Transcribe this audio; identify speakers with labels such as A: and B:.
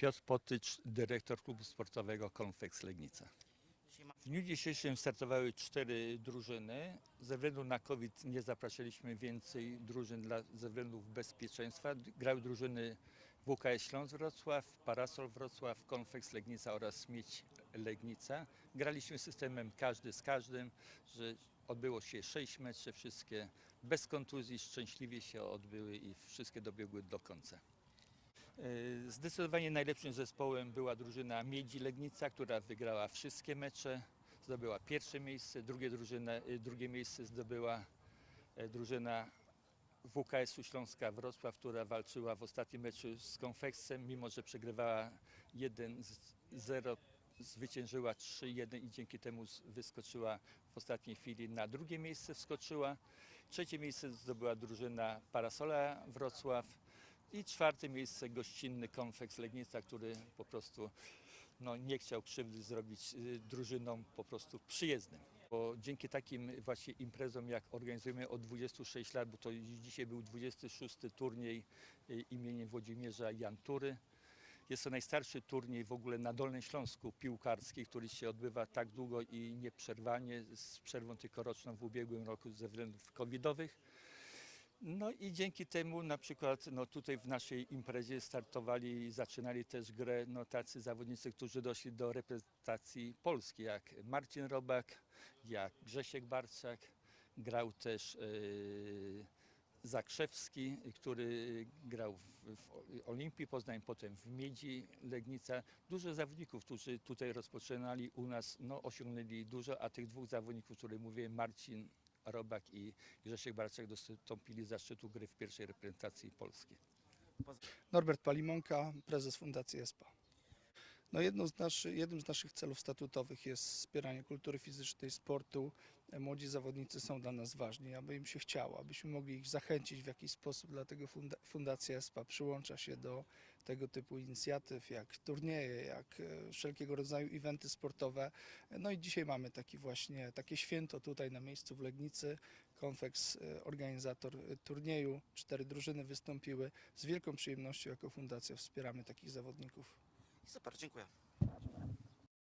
A: Piotr Potycz, dyrektor klubu sportowego Konfeks Legnica. W dniu dzisiejszym startowały cztery drużyny. Ze względu na COVID nie zapraszaliśmy więcej drużyn dla, ze względów bezpieczeństwa. Grały drużyny WKS Śląsk Wrocław, Parasol Wrocław, Konfeks Legnica oraz Miedź Legnica. Graliśmy systemem każdy z każdym, że odbyło się sześć meczy, wszystkie bez kontuzji, szczęśliwie się odbyły i wszystkie dobiegły do końca. E, Zdecydowanie najlepszym zespołem była drużyna Miedzi Legnica, która wygrała wszystkie mecze. Zdobyła pierwsze miejsce, drugie, e, drugie miejsce zdobyła e, drużyna WKS-u Śląska Wrocław, która walczyła w ostatnim meczu z Konfeksem, mimo że przegrywała 1-0, zwyciężyła 3-1 i dzięki temu wyskoczyła w ostatniej chwili na drugie miejsce wskoczyła. Trzecie miejsce zdobyła drużyna Parasola Wrocław i czwarte miejsce gościnny Konfeks Legnica, który po prostu no, nie chciał krzywdy zrobić y, drużynom po prostu przyjezdnym. Bo dzięki takim właśnie imprezom, jak organizujemy od 26 lat, bo to dzisiaj był 26 turniej y, imieniem Włodzimierza Jantury. Jest to najstarszy turniej w ogóle na Dolnym Śląsku piłkarski, który się odbywa tak długo i nieprzerwanie, z przerwą tylko roczną w ubiegłym roku ze względów covidowych. No i dzięki temu na przykład no tutaj w naszej imprezie startowali i zaczynali też grę no tacy zawodnicy, którzy doszli do reprezentacji Polski, jak Marcin Robak, jak Grzesiek Barczak, grał też yy, Zakrzewski, który grał w, w Olimpii Poznań, potem w Miedzi Legnica. Dużo zawodników, którzy tutaj rozpoczynali u nas, no osiągnęli dużo, a tych dwóch zawodników, których mówiłem, Marcin Robak i Grzesiek Barczak dostąpili zaszczytu gry w pierwszej reprezentacji Polski.
B: Norbert Palimonka, prezes Fundacji ESPA. No jedną z naszy, jednym z naszych celów statutowych jest wspieranie kultury fizycznej, sportu. Młodzi zawodnicy są dla nas ważni, aby im się chciało, abyśmy mogli ich zachęcić w jakiś sposób. Dlatego funda, Fundacja ESPA przyłącza się do tego typu inicjatyw, jak turnieje, jak e, wszelkiego rodzaju eventy sportowe. No i dzisiaj mamy taki właśnie, takie święto tutaj na miejscu w Legnicy. Konfeks, e, organizator e, turnieju, cztery drużyny wystąpiły. Z wielką przyjemnością jako fundacja wspieramy takich zawodników.
C: Super, dziękuję.